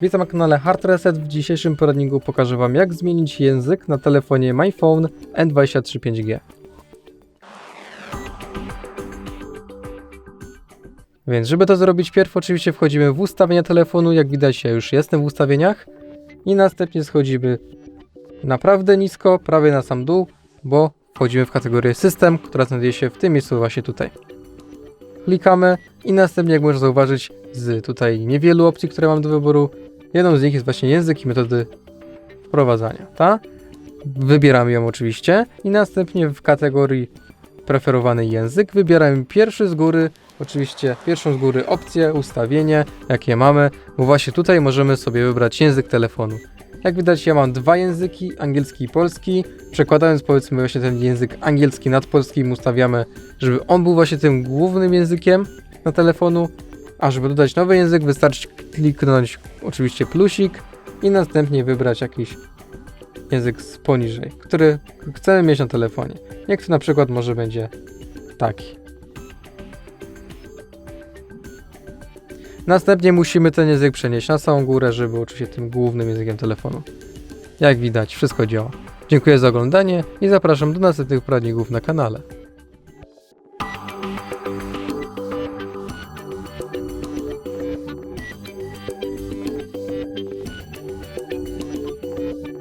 Witam na kanale Hard Reset. W dzisiejszym poradniku pokażę Wam jak zmienić język na telefonie MyPhone N23 5G. Więc żeby to zrobić, pierw oczywiście wchodzimy w ustawienia telefonu. Jak widać ja już jestem w ustawieniach. I następnie schodzimy naprawdę nisko, prawie na sam dół, bo wchodzimy w kategorię system, która znajduje się w tym miejscu właśnie tutaj. Klikamy i następnie, jak możesz zauważyć, z tutaj niewielu opcji, które mam do wyboru, jedną z nich jest właśnie język i metody wprowadzania, ta? Wybieramy ją oczywiście i następnie w kategorii preferowany język wybieramy pierwszy z góry, oczywiście pierwszą z góry opcję, ustawienie, jakie mamy, bo właśnie tutaj możemy sobie wybrać język telefonu. Jak widać ja mam dwa języki, angielski i polski. Przekładając powiedzmy właśnie ten język angielski nad polskim ustawiamy, żeby on był właśnie tym głównym językiem na telefonu, a żeby dodać nowy język wystarczy kliknąć oczywiście plusik i następnie wybrać jakiś język z poniżej, który chcemy mieć na telefonie. Jak to na przykład może będzie taki. Następnie musimy ten język przenieść na samą górę, żeby oczywiście tym głównym językiem telefonu. Jak widać, wszystko działa. Dziękuję za oglądanie i zapraszam do następnych poradników na kanale.